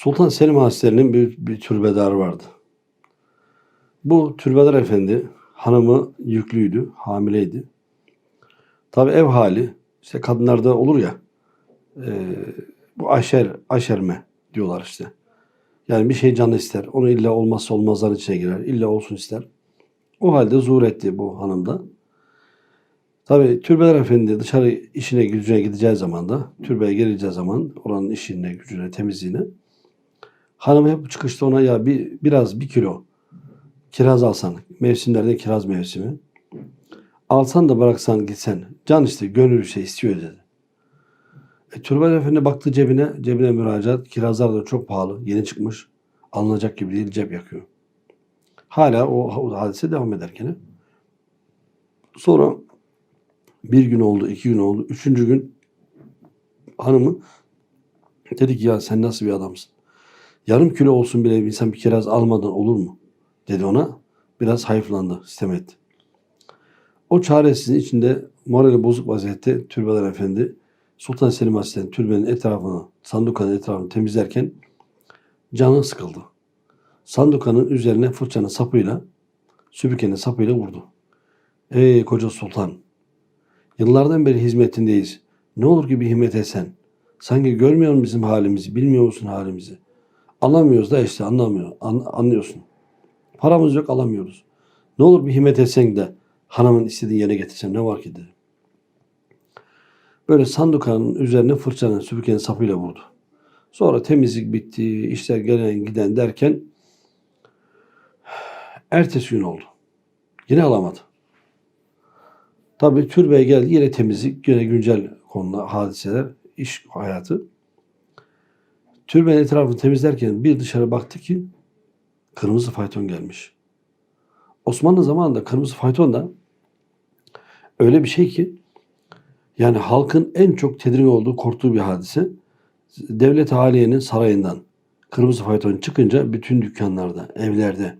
Sultan Selim Hazretleri'nin bir, bir türbedarı vardı. Bu türbedar efendi hanımı yüklüydü, hamileydi. Tabi ev hali, işte kadınlarda olur ya, e, bu aşer, aşerme diyorlar işte. Yani bir şey canı ister. Onu illa olmazsa olmazların içine girer. İlla olsun ister. O halde zuhur etti bu hanımda. Tabi Türbeler Efendi dışarı işine gücüne gideceği zaman da türbeye geleceği zaman oranın işine, gücüne, temizliğine hanım hep çıkışta ona ya bir biraz bir kilo kiraz alsan. Mevsimlerde kiraz mevsimi. Alsan da bıraksan gitsen. Can işte gönül şey istiyor dedi. E, Türbeler Efendi baktı cebine. Cebine müracaat. Kirazlar da çok pahalı. Yeni çıkmış. Alınacak gibi değil. Cep yakıyor. Hala o, o hadise devam ederken. Sonra bir gün oldu, iki gün oldu. Üçüncü gün hanımı dedi ki ya sen nasıl bir adamsın? Yarım kilo olsun bile insan bir kiraz almadan olur mu? Dedi ona. Biraz hayıflandı, sitem etti. O çaresizin içinde morali bozuk vaziyette Türbeler Efendi Sultan Selim Hazretleri'nin türbenin etrafını, sandukanın etrafını temizlerken canı sıkıldı. Sandukanın üzerine fırçanın sapıyla, süpürgenin sapıyla vurdu. Ey koca sultan! Yıllardan beri hizmetindeyiz. Ne olur ki bir himmet etsen. Sanki görmüyor musun bizim halimizi, bilmiyor musun halimizi? Anlamıyoruz da işte anlamıyor, an, anlıyorsun. Paramız yok alamıyoruz. Ne olur bir himmet etsen de hanımın istediği yere getirsen ne var ki dedi. Böyle sandukanın üzerine fırçanın süpürgenin sapıyla vurdu. Sonra temizlik bitti, işler gelen giden derken ertesi gün oldu. Yine alamadı. Tabii türbeye geldi yine temizlik, yine güncel konular, hadiseler, iş hayatı. Türbenin etrafını temizlerken bir dışarı baktı ki kırmızı fayton gelmiş. Osmanlı zamanında kırmızı fayton da öyle bir şey ki yani halkın en çok tedirgin olduğu, korktuğu bir hadise. Devlet Haliye'nin sarayından kırmızı fayton çıkınca bütün dükkanlarda, evlerde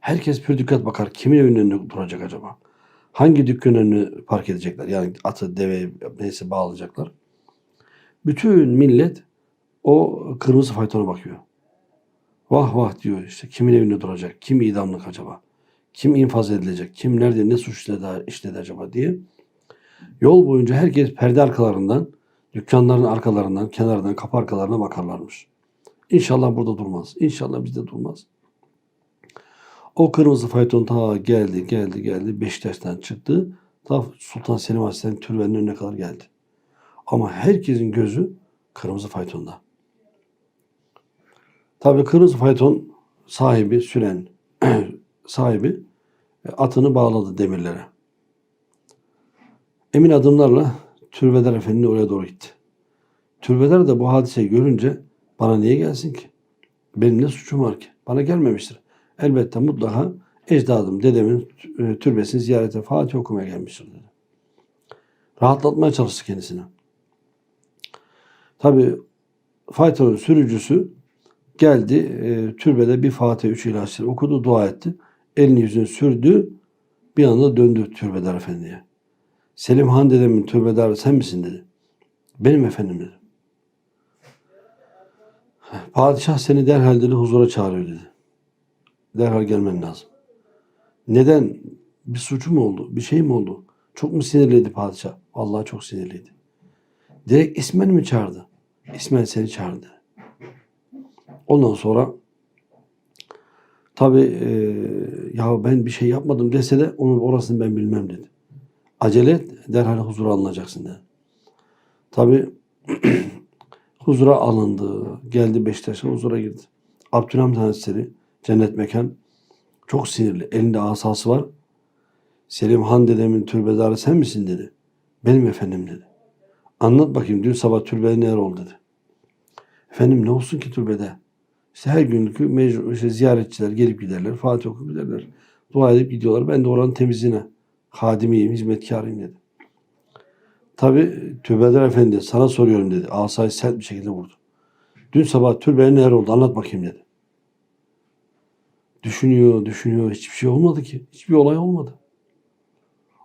herkes pür dikkat bakar. Kimin evinin önünde duracak acaba? Hangi dükkanın önünü park edecekler? Yani atı, deve neyse bağlayacaklar. Bütün millet o kırmızı faytona bakıyor. Vah vah diyor işte kimin evinde duracak? Kim idamlık acaba? Kim infaz edilecek? Kim nerede ne suç işledi, acaba diye. Yol boyunca herkes perde arkalarından, dükkanların arkalarından, kenardan, kapı arkalarına bakarlarmış. İnşallah burada durmaz. İnşallah bizde durmaz. O kırmızı fayton ta geldi, geldi, geldi. Beşiktaş'tan çıktı. Ta Sultan Selim Hazretleri'nin türbenin önüne kadar geldi. Ama herkesin gözü kırmızı faytonda. Tabii kırmızı fayton sahibi, süren sahibi e, atını bağladı demirlere. Emin adımlarla Türbeder Efendi oraya doğru gitti. Türbeder de bu hadiseyi görünce bana niye gelsin ki? Benim ne suçum var ki? Bana gelmemiştir. Elbette mutlaka ecdadım, dedemin e, türbesini ziyarete Fatih okumaya gelmiştir dedi. Rahatlatmaya çalıştı kendisine. Tabi faytonun sürücüsü geldi e, türbede bir Fatih üç ilaçları okudu, dua etti. Elini yüzünü sürdü. Bir anda döndü Türbeder Efendi'ye. Selim Han dedemin türbedarı sen misin dedi. Benim efendim dedi. Padişah seni derhal dedi huzura çağırıyor dedi. Derhal gelmen lazım. Neden? Bir suçu mu oldu? Bir şey mi oldu? Çok mu sinirliydi padişah? Vallahi çok sinirliydi. Direkt ismen mi çağırdı? İsmen seni çağırdı. Ondan sonra tabi e, ya ben bir şey yapmadım dese de onun orasını ben bilmem dedi. Acele et, derhal huzura alınacaksın dedi. Tabi huzura alındı. Geldi Beşiktaş'a huzura girdi. Abdülhamid Hazretleri cennet mekan çok sinirli. Elinde asası var. Selim Han dedemin türbedarı sen misin dedi. Benim efendim dedi. Anlat bakayım dün sabah türbede neler oldu dedi. Efendim ne olsun ki türbede? İşte her günkü mecbur, işte ziyaretçiler gelip giderler. Fatih okuyup giderler. Dua edip gidiyorlar. Ben de oranın temizliğine hadimiyim, hizmetkarıyım dedi. Tabi Türbeder Efendi sana soruyorum dedi. Asayı sert bir şekilde vurdu. Dün sabah türbeye neler oldu anlat bakayım dedi. Düşünüyor, düşünüyor. Hiçbir şey olmadı ki. Hiçbir olay olmadı.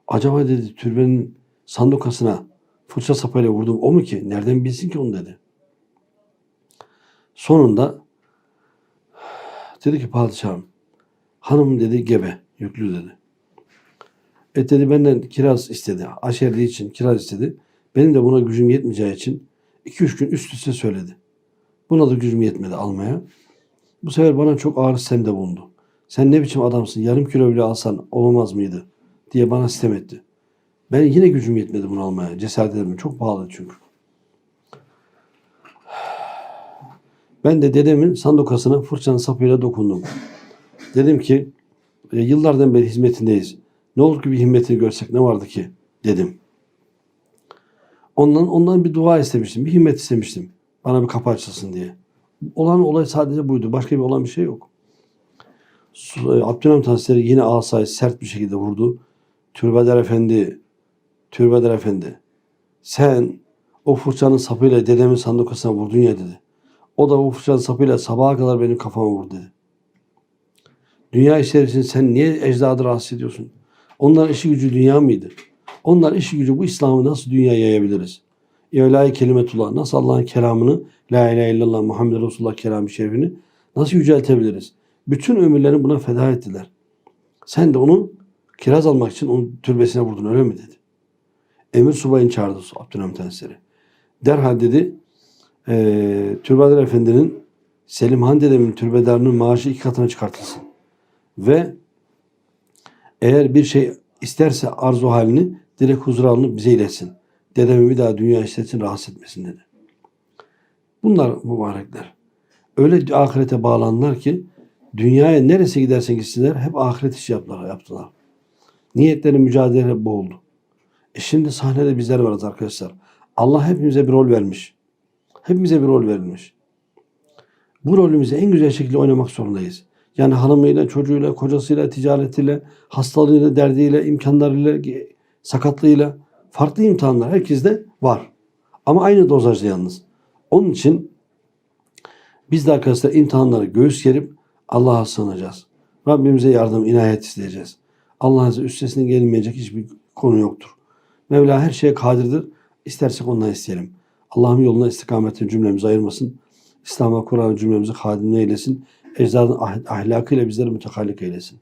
Acaba dedi türbenin sandukasına fırça sapayla vurdum o mu ki? Nereden bilsin ki onu dedi. Sonunda dedi ki padişahım hanım dedi gebe yüklü dedi. E dedi benden kiraz istedi. Aşerdiği için kiraz istedi. Benim de buna gücüm yetmeyeceği için 2-3 gün üst üste söyledi. Buna da gücüm yetmedi almaya. Bu sefer bana çok ağır sistemde bulundu. Sen ne biçim adamsın yarım kilo bile alsan olmaz mıydı diye bana sistem etti. Ben yine gücüm yetmedi bunu almaya. Cesaret edemedim. Çok pahalı çünkü. Ben de dedemin sandokasına fırçanın sapıyla dokundum. Dedim ki "E, yıllardan beri hizmetindeyiz. Ne olur ki bir himmetini görsek ne vardı ki dedim. Ondan ondan bir dua istemiştim. Bir himmet istemiştim. Bana bir kapı açılsın diye. Olan olay sadece buydu. Başka bir olan bir şey yok. E, Abdülhamit Hazretleri yine asayı sert bir şekilde vurdu. Türbeder Efendi, Türbeder Efendi sen o fırçanın sapıyla dedemin sandokasına vurdun ya dedi. O da o fırçanın sapıyla sabaha kadar benim kafama vurdu. Dünya için sen niye ecdadı rahatsız ediyorsun? Onların işi gücü dünya mıydı? Onların işi gücü bu İslam'ı nasıl dünyaya yayabiliriz? İlahi kelimetullah nasıl Allah'ın kelamını La ilahe illallah Muhammed Resulullah kelamı şerifini nasıl yüceltebiliriz? Bütün ömürlerini buna feda ettiler. Sen de onu kiraz almak için onun türbesine vurdun öyle mi dedi. Emir subayını çağırdı Abdülhamit Hazretleri. Derhal dedi eee Türbeder Efendi'nin Selim Han dedemin türbedarının maaşı iki katına çıkartılsın. Ve eğer bir şey isterse arzu halini direkt huzura alınıp bize iletsin. Dedemi bir daha dünya işletsin rahatsız etmesin dedi. Bunlar mübarekler. Öyle ahirete bağlandılar ki dünyaya neresi gidersen gitsinler hep ahiret işi yaptılar. yaptılar. Niyetleri mücadele bu oldu. E şimdi sahnede bizler varız arkadaşlar. Allah hepimize bir rol vermiş. Hepimize bir rol verilmiş. Bu rolümüzü en güzel şekilde oynamak zorundayız. Yani hanımıyla, çocuğuyla, kocasıyla, ticaretiyle, hastalığıyla, derdiyle, imkanlarıyla, sakatlığıyla farklı imtihanlar herkeste var. Ama aynı dozajda yalnız. Onun için biz de arkadaşlar imtihanları göğüs gerip Allah'a sığınacağız. Rabbimize yardım, inayet isteyeceğiz. Allah'ın üstesinden gelinmeyecek hiçbir konu yoktur. Mevla her şeye kadirdir. İstersek ondan isteyelim. Allah'ın yoluna istikametin cümlemizi ayırmasın. İslam'a Kur'an'a cümlemizi hadimle eylesin. Ecdadın ah- ahlakıyla bizleri mütekallik eylesin.